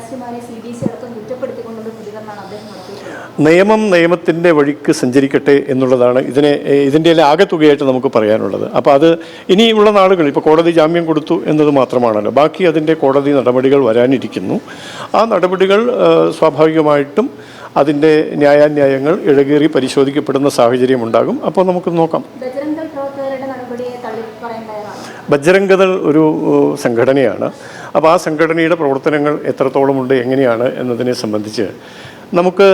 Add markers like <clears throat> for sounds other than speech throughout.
ധനശ്രീമാരെ C B S അടക്കം കുറ്റപ്പെടുത്തിക്കൊണ്ടുള്ള പ്രതികരണമാണ് അദ്ദേഹം നടത്തിയിട്ടുള്ളത്. നിയമം നിയമത്തിന്റെ വഴിക്ക് സഞ്ചരിക്കട്ടെ എന്നുള്ളതാണ് ഇതിനെ ഇതിന്റെ എല്ലാം ആകെത്തുകയായിട്ട് നമുക്ക് പറയാനുള്ളത്. അപ്പോൾ അത് ഇനിയുള്ള നാളുകൾ ഇപ്പോൾ കോടതി ജാമ്യം കൊടുത്തു എന്നത് മാത്രമാണല്ലോ. ബാക്കി അതിന്റെ കോടതി നടപടികൾ വരാനിരിക്കുന്നു. ആ നടപടികൾ സ്വാഭാവികമായിട്ടും അതിന്റെ ന്യായാന്യായങ്ങൾ ഇഴകേറി പരിശോധിക്കപ്പെടുന്ന സാഹചര്യം ഉണ്ടാകും അപ്പോൾ നമുക്ക് നോക്കാം ബജ്രംഗദൾ ഒരു സംഘടനയാണ്. അപ്പോൾ ആ സംഘടനയുടെ പ്രവർത്തനങ്ങൾ എത്രത്തോളമുണ്ട് എങ്ങനെയാണ് എന്നതിനെ സംബന്ധിച്ച് നമുക്ക്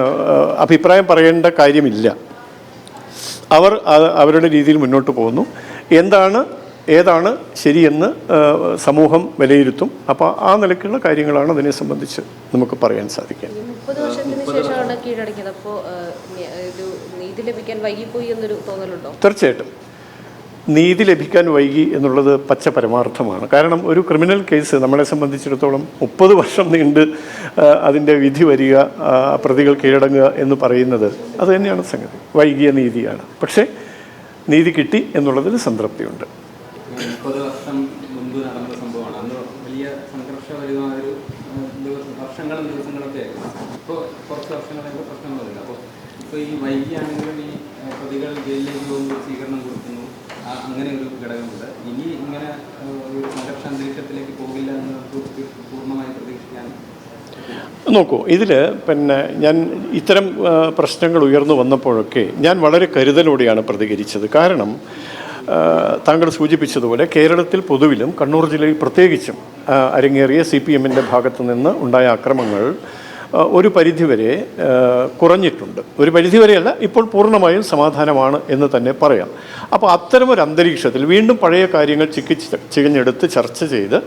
<clears throat> അഭിപ്രായം പറയേണ്ട കാര്യമില്ല. അവർ അവരുടെ രീതിയിൽ മുന്നോട്ട് പോകുന്നു. എന്താണ് ഏതാണ് ശരിയെന്ന് സമൂഹം വിലയിരുത്തും. അപ്പോൾ ആ നിലയ്ക്കുള്ള കാര്യങ്ങളാണ് അതിനെ സംബന്ധിച്ച് നമുക്ക് പറയാൻ സാധിക്കുക. മുപ്പത് വർഷത്തിന് ശേഷമാണ് കീഴടങ്ങിയത്. അപ്പോൾ ഒരു നീതി ലഭിക്കാൻ വൈകിപ്പോയി എന്നൊരു തോന്നലുണ്ടോ? തീർച്ചയായിട്ടും. നീതി ലഭിക്കാൻ വൈകി എന്നുള്ളത് പച്ച പരമാർത്ഥമാണ്. കാരണം ഒരു ക്രിമിനൽ കേസ് നമ്മളെ സംബന്ധിച്ചിടത്തോളം മുപ്പത് വർഷം നീണ്ട് അതിന്റെ വിധി വരിക പ്രതികൾ കീഴടങ്ങുക എന്ന് പറയുന്നത് അത് തന്നെയാണ് സംഗതി. വൈകിയ നീതിയാണ്. പക്ഷേ നീതി കിട്ടി എന്നുള്ളതിൽ സംതൃപ്തിയുണ്ട്. ഇപ്പോൾ ഈ വൈകിയാണെങ്കിലും ഈ പ്രതികൾ ജയിലിലേക്ക് പോകുമ്പോൾ സ്വീകരണം അങ്ങനെ ഒരു ഘടകമുണ്ട്. ഇനി ഇങ്ങനെ ഒരു സംഘർഷ അന്തരീക്ഷത്തിലേക്ക് പോകില്ല എന്ന് പൂർണമായി പ്രതീക്ഷിക്കാൻ നോക്കൂ ഇതിൽ പിന്നെ ഞാൻ ഇത്തരം പ്രശ്നങ്ങൾ ഉയർന്നു വന്നപ്പോഴൊക്കെ ഞാൻ വളരെ കരുതലോടെയാണ് പ്രതികരിച്ചത്. കാരണം താങ്കൾ സൂചിപ്പിച്ചതുപോലെ കേരളത്തിൽ പൊതുവിലും കണ്ണൂർ ജില്ലയിൽ പ്രത്യേകിച്ചും അരങ്ങേറിയ സി പി എമ്മിന്റെ ഭാഗത്തു നിന്ന് ഉണ്ടായ അക്രമങ്ങൾ ഒരു പരിധിവരെ കുറഞ്ഞിട്ടുണ്ട്. ഒരു പരിധിവരെയല്ല ഇപ്പോൾ പൂർണമായും സമാധാനമാണ് എന്ന് തന്നെ പറയാം. അപ്പോൾ അത്തരമൊരു അന്തരീക്ഷത്തിൽ വീണ്ടും പഴയ കാര്യങ്ങൾ ചിക്കി ചികഞ്ഞെടുത്ത് ചർച്ച ചെയ്ത്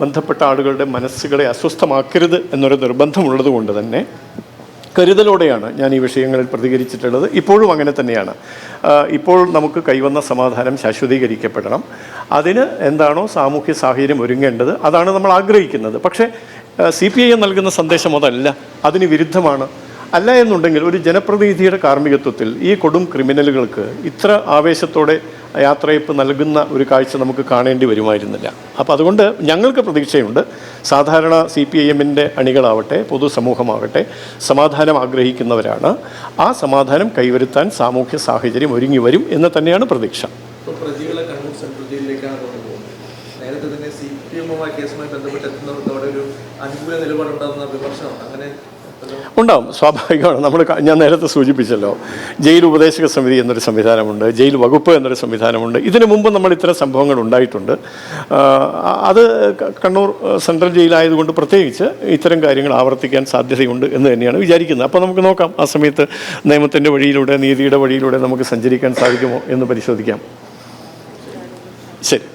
ബന്ധപ്പെട്ട ആളുകളുടെ മനസ്സുകളെ അസ്വസ്ഥമാക്കരുത് എന്നൊരു നിർബന്ധമുള്ളത് കൊണ്ട് തന്നെ കരുതലോടെയാണ് ഞാൻ ഈ വിഷയങ്ങളിൽ പ്രതികരിച്ചിട്ടുള്ളത്. ഇപ്പോഴും അങ്ങനെ തന്നെയാണ്. ഇപ്പോൾ നമുക്ക് കൈവന്ന സമാധാനം ശാശ്വതീകരിക്കപ്പെടണം. അതിന് എന്താണോ സാമൂഹ്യ സാഹചര്യം ഒരുങ്ങേണ്ടത് അതാണ് നമ്മൾ ആഗ്രഹിക്കുന്നത്. പക്ഷേ സി പി ഐ എം നൽകുന്ന സന്ദേശം അതല്ല അതിന് വിരുദ്ധമാണ്. അല്ല എന്നുണ്ടെങ്കിൽ ഒരു ജനപ്രതിനിധിയുടെ കാർമ്മികത്വത്തിൽ ഈ കൊടും ക്രിമിനലുകൾക്ക് ഇത്ര ആവേശത്തോടെ യാത്രയപ്പ് നൽകുന്ന ഒരു കാഴ്ച നമുക്ക് കാണേണ്ടി വരുമായിരുന്നില്ല. അപ്പോൾ അതുകൊണ്ട് ഞങ്ങൾക്ക് പ്രതീക്ഷയുണ്ട് സാധാരണ സി പി ഐ എമ്മിന്റെ അണികളാവട്ടെ പൊതുസമൂഹമാകട്ടെ സമാധാനം ആഗ്രഹിക്കുന്നവരാണ്. ആ സമാധാനം കൈവരുത്താൻ സാമൂഹ്യ സാഹചര്യം ഒരുങ്ങി വരും എന്ന് തന്നെയാണ് പ്രതീക്ഷ. നേരത്തെ തന്നെ സി പി എമ്മുമായി കേസുമായി ബന്ധപ്പെട്ട് എത്തുന്നവർക്ക് അവിടെ ഒരു അനുകൂല നിലപാടുണ്ടാകുന്ന വിമർശനം അങ്ങനെ ഉണ്ടാവും. സ്വാഭാവികമാണ്. നമ്മൾ ഞാൻ നേരത്തെ സൂചിപ്പിച്ചല്ലോ. ജയിൽ ഉപദേശക സമിതി എന്നൊരു സംവിധാനമുണ്ട്. ജയിൽ വകുപ്പ് എന്നൊരു സംവിധാനമുണ്ട്. ഇതിനു മുമ്പ് നമ്മൾ ഇത്തരം സംഭവങ്ങൾ ഉണ്ടായിട്ടുണ്ട്. അത് കണ്ണൂർ സെൻട്രൽ ജയിലായതുകൊണ്ട് പ്രത്യേകിച്ച് ഇത്തരം കാര്യങ്ങൾ ആവർത്തിക്കാൻ സാധ്യതയുണ്ട് എന്ന് തന്നെയാണ് വിചാരിക്കുന്നത്. അപ്പോൾ നമുക്ക് നോക്കാം. ആ സമയത്ത് നിയമത്തിന്റെ വഴിയിലൂടെ നീതിയുടെ വഴിയിലൂടെ നമുക്ക് സഞ്ചരിക്കാൻ സാധിക്കുമോ എന്ന് പരിശോധിക്കാം. ശരി.